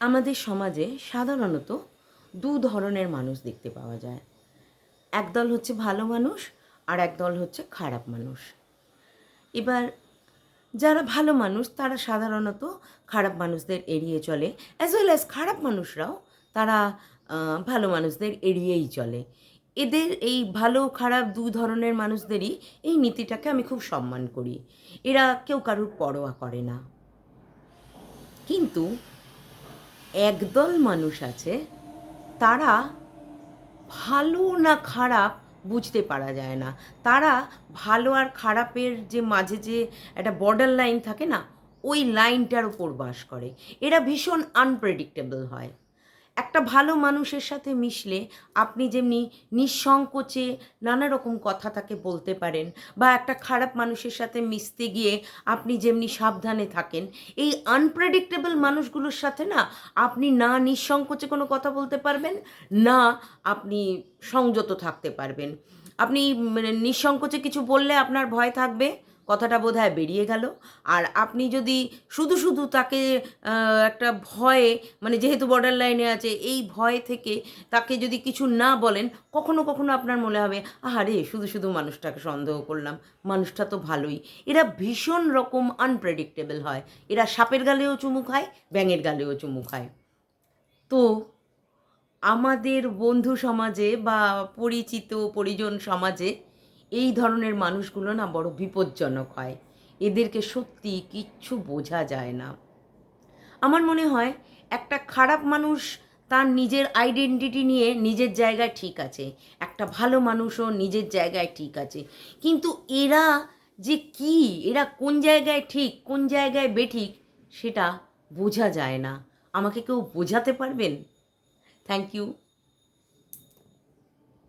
আমাদের সমাজে সাধারণত দু ধরনের মানুষ দেখতে পাওয়া যায়। একদল হচ্ছে ভালো মানুষ আর একদল হচ্ছে খারাপ মানুষ। এবার যারা ভালো মানুষ, তারা সাধারণত খারাপ মানুষদের এড়িয়ে চলে। অ্যাজ ওয়েল অ্যাজ খারাপ মানুষরাও তারা ভালো মানুষদের এড়িয়েই চলে। এদের এই ভালো, খারাপ দু ধরনের মানুষদেরই এই নীতিটাকে আমি খুব সম্মান করি। এরা কেউ কারুর পরোয়া করে না। কিন্তু একদল মানুষ আছে, তারা ভালো না খারাপ বুঝতে পারা যায় না। তারা ভালো আর খারাপের যে মাঝে যে একটা বর্ডার লাইন থাকে না, ওই লাইনটার উপর বাস করে। এরা ভীষণ আনপ্রেডিক্টেবল হয়। একটা ভালো মানুষের সাথে মিশলে আপনি যেমনি নিঃসংকোচে নানা রকম কথা তাকে বলতে পারেন বা একটা খারাপ মানুষের সাথে মিশতে গিয়ে আপনি যেমনি সাবধানে থাকেন, এই আনপ্রেডিক্টেবল মানুষগুলোর সাথে না আপনি না নিঃসংকোচে কোনো কথা বলতে পারবেন, না আপনি সংযত থাকতে পারবেন। আপনি মানে নিঃসংকোচে কিছু বললে আপনার ভয় থাকবে? কথাটা বোধহয় বেরিয়ে গেল। আর আপনি যদি শুধু শুধু তাকে একটা ভয়ে মানে যেহেতু বর্ডার লাইনে আছে, এই ভয় থেকে তাকে যদি কিছু না বলেন, কখনো কখনো আপনার মনে হবে, আহারে, শুধু শুধু মানুষটাকে সন্দেহ করলাম। মানুষটা তো ভালোই। এরা ভীষণ রকম আনপ্রেডিক্টেবল হয়। এরা সাপের গালেও চুমু খায়, ব্যাঙের গালেও চুমু খায়। তো আমাদের বন্ধু সমাজে বা পরিচিত, পরিজন সমাজে এই ধরনের মানুষগুলো না বড় বিপজ্জনক হয়। এদেরকে সত্যি কিচ্ছু বোঝা যায় না। আমার মনে হয় একটা খারাপ মানুষ তার নিজের আইডেন্টিটি নিয়ে নিজের জায়গায় ঠিক আছে। একটা ভালো মানুষও নিজের জায়গায় ঠিক আছে। কিন্তু এরা যে কি? এরা কোন জায়গায় ঠিক, কোন জায়গায় বেঠিক সেটা বোঝা যায় না। আমাকে কেউ বোঝাতে পারবেন? Thank you